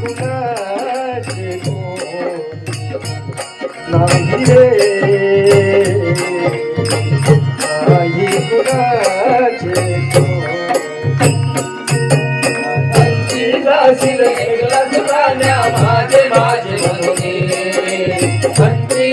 कुणाचे कोण नाही रे नाही कुणाचे कोण माझे माझे. म्हणून अंती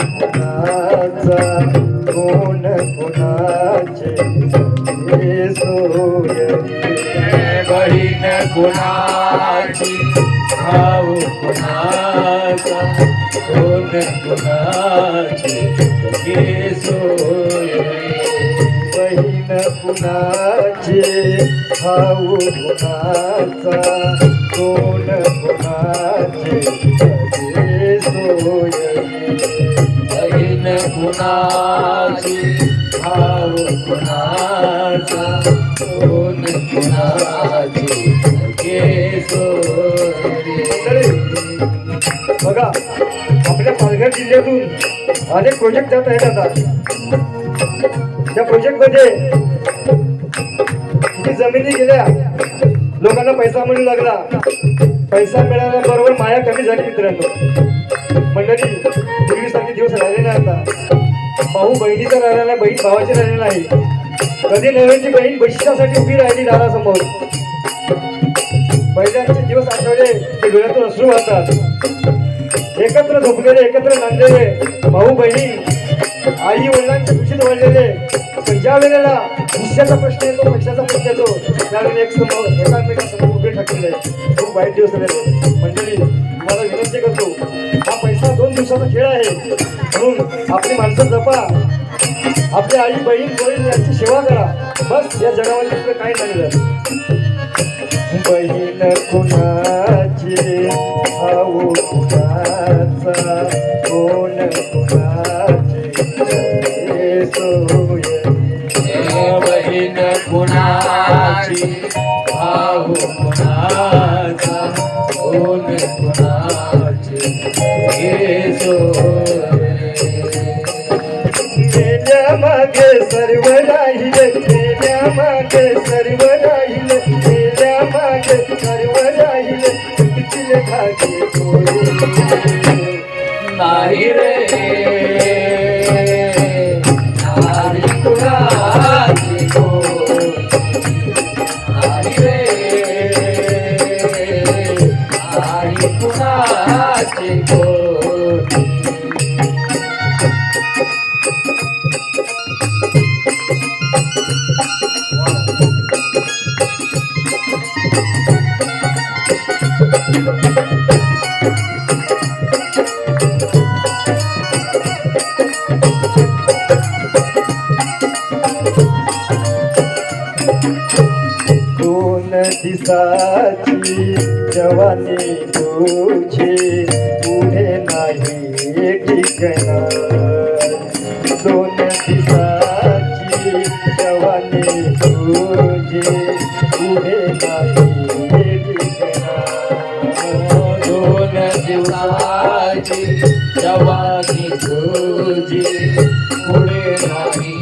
कोणाचा कोण कोणाचे? हे बहीण कुणाची? भाऊ कुणाचा? कोण कुणाची? सोय बहीण कुणाचे? भाऊ कुणाचा? कोण कुणाचे? सोय सोयरी बहीण कुणाची कुणाचा? कोण कुणाची बघा आपल्या पालघर जिल्ह्यातून अनेक प्रोजेक्ट जात आहेत आता. त्या प्रोजेक्टमध्ये किती जमिनी गेल्या लोकांना पैसा मिळू लागला. पैसा मिळाल्याबरोबर माया कमी झाली मित्रांनो. मंडळी भाऊ बहिणीचा राहिला नाही बहीण भावाची राहिली नाही कधी नव्याची बहीण बशिष्ठासाठी उभी राहिली दारासमोर पहिल्यांचे दिवस आठवले ते वेळातून अश्रू वाहतात. एकत्र झोपलेले एकत्र नांदलेले भाऊ बहिणी आई वडिलांचे खुशीत वाढलेले पण ज्या वेळेला भविष्याचा प्रश्न येतो पक्षाचा प्रश्न येतो त्यावेळेला एक समोर एकामेकासमोर उभे ठाकलेले खूप वाईट दिवस झालेले मंडळी तुम्हाला विनंती करतो हा पैसा दोन खेळ आहे म्हणून आपली माणसं जपा. आपली आई बहीण बहीण यांची सेवा करा. बस या जगामध्ये आपलं काही नाही झालं बहीण कुणाची भाऊ कुणाचा? कोण कुणाचे हे बहीण कुणाची भाऊ कुणाचा? कोण कुणाची केल्या मागे सर्व राहिले केल्या मागे सर्व राहिले केल्या मागे सर्व राहिले धागे नाही रे. नाही कुणाची कोण नाही रे नाही कुणाची कोण दोन दिसाची जवानी तुझी पुढे नाही ठिकणार दोन दिसाची जवानी तुझी पुढे नाही दोन दिवसाची जवानी तुझी पुढे नाही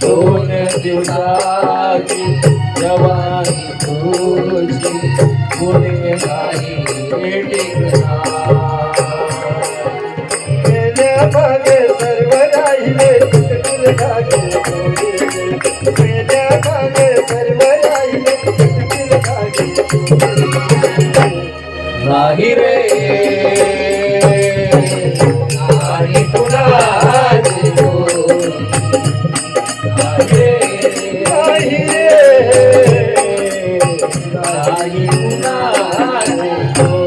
दोन दिवसाची जवानी तुझी पुढे 呜啦啦